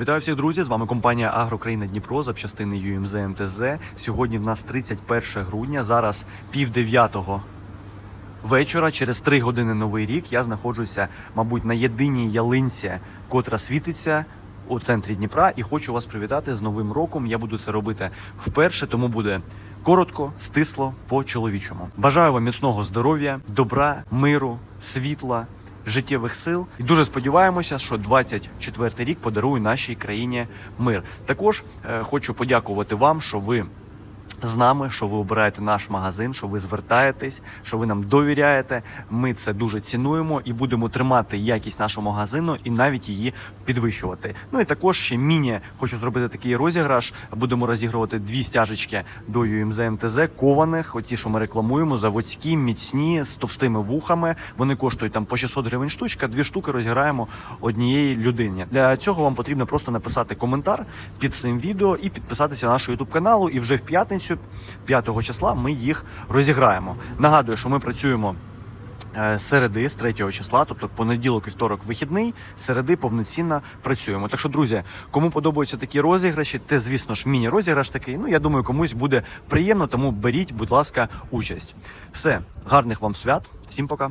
Вітаю всіх друзі! З вами компанія Агрокраїна Дніпро запчастини ЮМЗ МТЗ. Сьогодні в нас 31 грудня. Зараз пів дев'ятого вечора. Через три години новий рік. Я знаходжуся, мабуть, на єдиній ялинці, котра світиться. У центрі Дніпра і хочу вас привітати з Новим роком. Я буду це робити вперше, тому буде коротко, стисло по чоловічому. Бажаю вам міцного здоров'я, добра, миру, світла, життєвих сил. І дуже сподіваємося, що 24 рік подарує нашій країні мир. Також е, хочу подякувати вам, що ви. З нами, що ви обираєте наш магазин, що ви звертаєтесь, що ви нам довіряєте. Ми це дуже цінуємо і будемо тримати якість нашого магазину і навіть її підвищувати. Ну і також ще міні хочу зробити такий розіграш. Будемо розігрувати дві стяжечки до UMZ МТЗ кованих, оті, що ми рекламуємо, заводські, міцні з товстими вухами. Вони коштують там по 600 гривень штучка. Дві штуки розіграємо однієї людині. Для цього вам потрібно просто написати коментар під цим відео і підписатися на наш YouTube каналу. І вже в п'ятницю, 5 числа, ми їх розіграємо. Нагадую, що ми працюємо. е, Середи з 3 числа, тобто понеділок, вівторок, вихідний, середи повноцінно працюємо. Так що, друзі, кому подобаються такі розіграші, те, звісно ж, міні-розіграш такий. Ну я думаю, комусь буде приємно, тому беріть, будь ласка, участь. Все, гарних вам свят, всім пока.